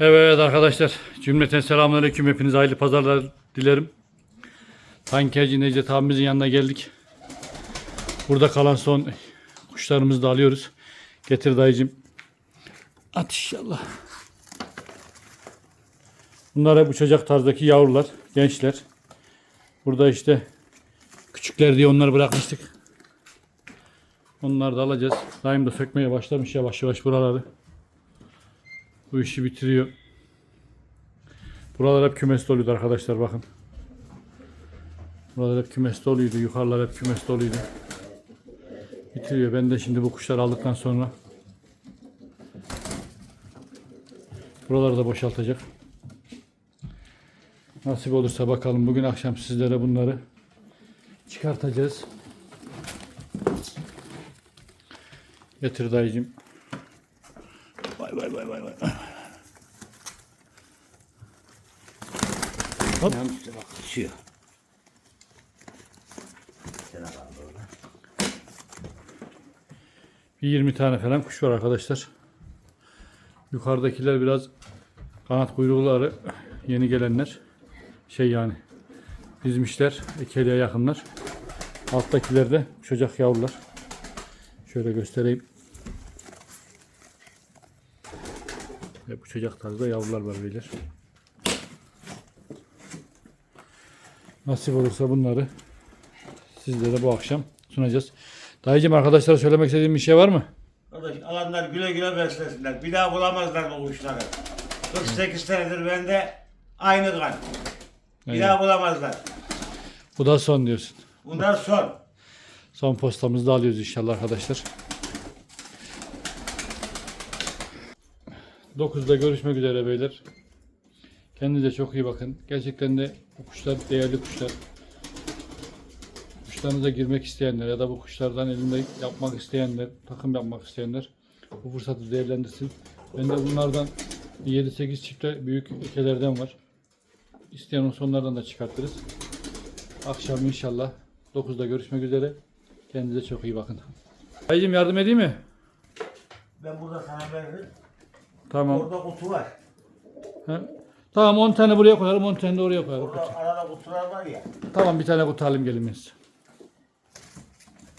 Evet arkadaşlar cümleten selamünaleyküm hepiniz hayırlı pazarlar dilerim. Tankerci Necdet abimizin yanına geldik. Burada kalan son kuşlarımızı da alıyoruz. Getir dayıcım. At inşallah. Bunlar hep uçacak tarzdaki yavrular, gençler. Burada işte küçükler diye onları bırakmıştık. Onları da alacağız. Daim da sökmeye başlamış yavaş yavaş buraları. Bu işi bitiriyor. Buralar hep kümes doluydu arkadaşlar bakın. Buralar hep kümes doluydu. Yukarılar hep kümes doluydu. Bitiriyor. Ben de şimdi bu kuşları aldıktan sonra buraları da boşaltacak. Nasip olursa bakalım bugün akşam sizlere bunları çıkartacağız. Getir dayıcım. Vay vay vay vay. Hop. Yan üstüne bak düşüyor. Sana kaldı orada. Bir 20 tane falan kuş var arkadaşlar. Yukarıdakiler biraz kanat kuyrukları yeni gelenler. Şey yani dizmişler. Ekeliğe yakınlar. Alttakiler de uçacak yavrular. Şöyle göstereyim. Hep uçacak tarzda yavrular var beyler. Nasip olursa bunları sizlere bu akşam sunacağız. Dayıcım arkadaşlara söylemek istediğim bir şey var mı? Kardeş alanlar güle güle beslesinler. Bir daha bulamazlar bu kuşları. 48 senedir bende aynı kan. Bir Evet. daha bulamazlar. Bu da son diyorsun. Bundan son. Son postamızı da alıyoruz inşallah arkadaşlar. 9'da görüşmek üzere beyler. Kendinize çok iyi bakın. Gerçekten de bu kuşlar değerli kuşlar. Kuşlarınıza girmek isteyenler ya da bu kuşlardan elinde yapmak isteyenler, takım yapmak isteyenler bu fırsatı değerlendirsin. Ben de bunlardan 7-8 çifte büyük ekelerden var. İsteyen olsa onlardan da çıkartırız. Akşam inşallah 9'da görüşmek üzere. Kendinize çok iyi bakın. Dayıcım yardım edeyim mi? Ben burada sana veririm. Tamam. Orada kutu var. Ha? Tamam 10 tane buraya koyalım 10 tane de oraya koyalım. Orada arada kutular var ya. Tamam bir tane kutu alayım gelin biz.